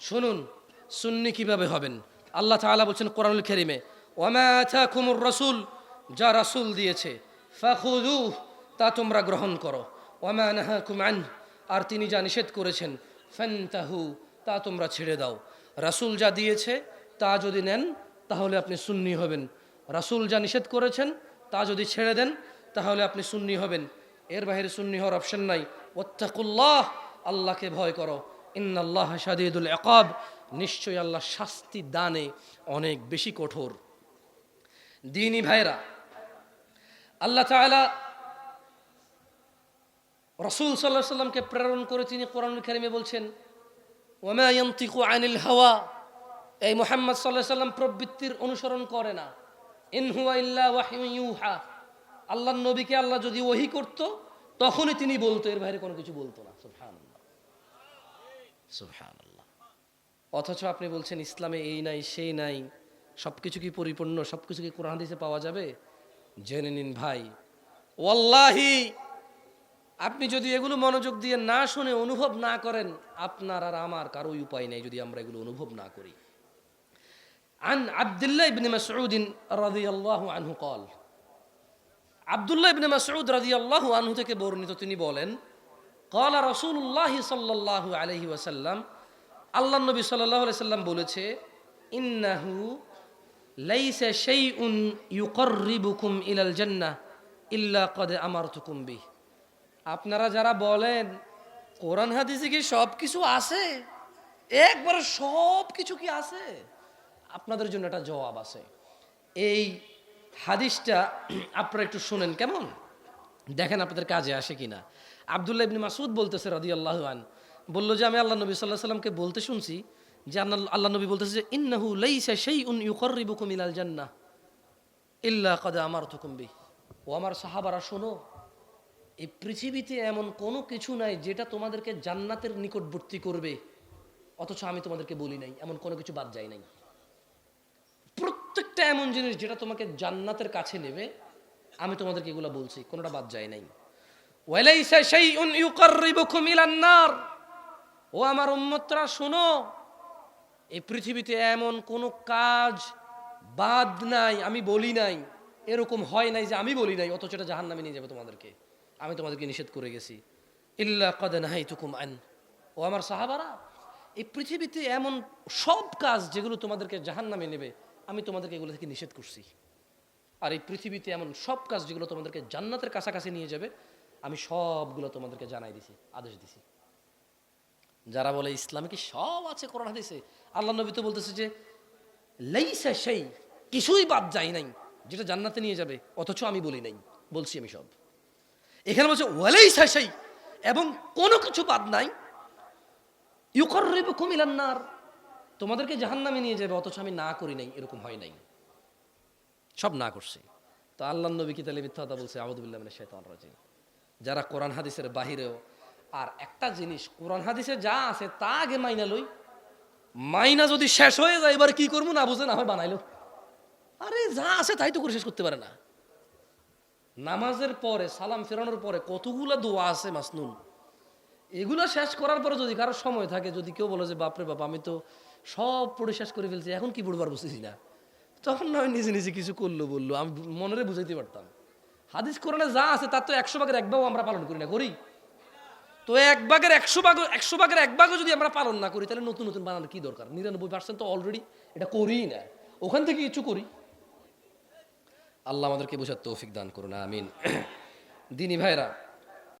শুনুন, সুন্নি কীভাবে হবেন? আল্লাহ তাআলা বলছেন কোরআনুল খেরিমে ওয়ামা আতাকুমুর রাসূল যা রাসূল দিয়েছে, ফাখুযুহ তা তোমরা গ্রহণ করো। ওয়ামা নাহাকুম আন আর তিনি যা নিষেধ করেছেন, ফান্তাহু তা তোমরা ছেড়ে দাও। রাসূল যা দিয়েছে, তা যদি নেন, তাহলে আপনি সুন্নি হবেন। রাসূল যা নিষেধ করেছেন, তা যদি ছেড়ে দেন, তাহলে আপনি সুন্নি হবেন। এর বাইরে সুন্নি হওয়ার অপশন নাই। ওত্তাকুল্লাহ আল্লাহকে ভয় করো। ইন্নাল্লাহ শাদীদুল ইকাব। নিশ্চয়ই আল্লাহ শাস্তি দানে অনেক বেশি কঠোর। দিনী ভাইরা আল্লাহ তাআলা রসুল সাল্লাহ সাল্লামকে প্রেরণ করে তিনি কোরআন কারিমে বলছেন ওমা ইয়ান্তিকু আনিল হাওয়া? এই মোহাম্মদ সাল্লাহ সাল্লাম প্রবৃত্তির অনুসরণ করে না। ইনহুয়া আল্লাহ নবীকে আল্লাহ যদি ওহি করত, তখনই তিনি বলতো, এর বাইরে কোনো কিছু বলতো না। সুহান আল্লাহ অথচ আপনি বলছেন, ইসলামে এই নাই, সেই নাই সব কিছু কি পরিপূর্ণ সব কিছু কি কোরআন দিতে পাওয়া যাবে? জেনে নিন ভাই। ওয়াল্লাহি, আপনি যদি এগুলো মনোযোগ দিয়ে না শুনে অনুভব না করেন, আপনার আর আমার কারোই উপায় নেই যদি আমরা এগুলো অনুভব না করি। আন আবদুল্লাহ ইবনে মাসউদিন রাদিয়াল্লাহু আনহু কল। আবদুল্লাহ ইবনে মাসউদ রাদিয়াল্লাহু আনহু থেকে বর্ণিত তিনি বলেন কলা রসুল্লাহ সাল্লাহ আলহি ওয়াসাল্লাম, আল্লাহ নবী সাল্লাহ সাল্লাম বলেছে, ইন্নাহু লাইসে সেই উন ইউকরিবুকুম ইলাল জান্নাহ ইল্লা কদে আমার তুকুম্বি আপনারা যারা বলেন, কোরআন হাদিসে কি সব কিছু আছে? একবার সব কিছু কি আছে? আপনাদের জন্য একটা জবাব আছে। এই হাদিসটা, আপনারা একটু শুনেন কেমন? দেখেন আপনাদের কাজে আসে কিনা। আবদুল্লাহ ইবনে মাসুদ বলতেছে রাদি আল্লাহ বলল যে, আমি আল্লাহ নবী সাল্লাহ সাল্লামকে বলতে শুনছি যে আল্লাহ আল্লাহ নবী বলতেছে যে, ইন্নাহু লাইসা শাইউন ইউকাররিবুকুম ইলাল জান্নাহ ইল্লা কদ আমারতুকুম বিহ। ও আমার সাহাবারা, শোনো, এই পৃথিবীতে এমন কোনো কিছু নাই যেটা তোমাদেরকে জান্নাতের নিকটবর্তী করবে। অথচ আমি তোমাদেরকে বলি নাই, এমন কোনো কিছু বাদ যায় নাই। প্রত্যেকটা এমন জিনিস যেটা তোমাকে জান্নাতের কাছে নেবে, আমি তোমাদেরকে এগুলো বলছি, কোনোটা বাদ যায় নাই। ওয়ালাইসা শাইউন ইউকাররিবুকুম ইলান নার। ও আমার উম্মতরা, শোনো, এই পৃথিবীতে এমন কোনো কাজ বাদ নাই, আমি বলি নাই, এরকম হয় নাই যে আমি বলি নাই, অথচ এটা জাহান্নামে নিয়ে যাবে তোমাদেরকে। আমি তোমাদেরকে নিষেধ করে গেছি। ইল্লা কদ নাহাই তুকুম আন। ও আমার সাহাবারা, এই পৃথিবীতে এমন সব কাজ যেগুলো তোমাদেরকে জাহান্নামে নেবে, আমি তোমাদেরকে এগুলো থেকে নিষেধ করছি। আর এই পৃথিবীতে এমন সব কাজ যেগুলো তোমাদেরকে জান্নাতের কাছাকাছি নিয়ে যাবে আমি সবগুলো তোমাদেরকে জানাই দিছি, আদেশ দিছি। যারা বলে ইসলামে কি সব আছে, কোরআন, হাদিসে? আল্লাহ নবী তো বলতেছে যে, লাইসা সেই কিছুই বাদ যায় নাই, যেটা জান্নাতে নিয়ে যাবে, অথচ আমি বলি নাই, বলছি আমি সব। এখানে বলছে, ওয়ালাইসা সেই এবং কোনো কিছু বাদ নাই। ইউকর্রিবুকুম ইলান নার তোমাদেরকে জাহান্নামে নিয়ে যাবে, অথচ আমি না করি নাই, এরকম হয় নাই। সব না করছে। তো আল্লাহ নবী কি তাহলে মিথ্যা বলছে? আবুদুল্লাহ মানে শেতান রাজিম। যারা কোরআন হাদিসের বাহিরেও। আর একটা জিনিস, কোরআন হাদিসে যা আছে তা আগে মাইনা লই। মাইনা যদি শেষ হয়ে যায়, এবার কি করব না বুঝে না হয় বানাইলো। আরে যা আছে তাই তো করে শেষ করতে পারে না। নামাজের পরে, সালাম ফেরানোর পরে কতগুলো দোয়া আছে মাসনুন। এগুলো শেষ করার পরে যদি কারোর সময় থাকে, যদি কেউ বলে যে, বাপরে বাপ, আমি তো সব পড়ে শেষ করে ফেলছি, এখন কি পড়বার বুঝতেছি না। তখন না হয় নিজে নিজে কিছু করল, বলল, আমি মনে বুঝাইতে পারতাম। হাদিস কোরআনে যা আছে তার তো একশো ভাগের এক ভাগও আমরা পালন করি না, করি। তো এক ভাগের একশো ভাগ, একশো ভাগের এক ভাগও যদি আমরা পালন না করি, তাহলে নতুন নতুন বানানোর কি দরকার? নিরানব্বই পার্সেন্ট তো অলরেডি এটা করিই না। ওখান থেকে কিছু করি। আল্লাহ আমাদেরকে বোঝার তৌফিক দান করুন, আমিন। দিনী ভাইরা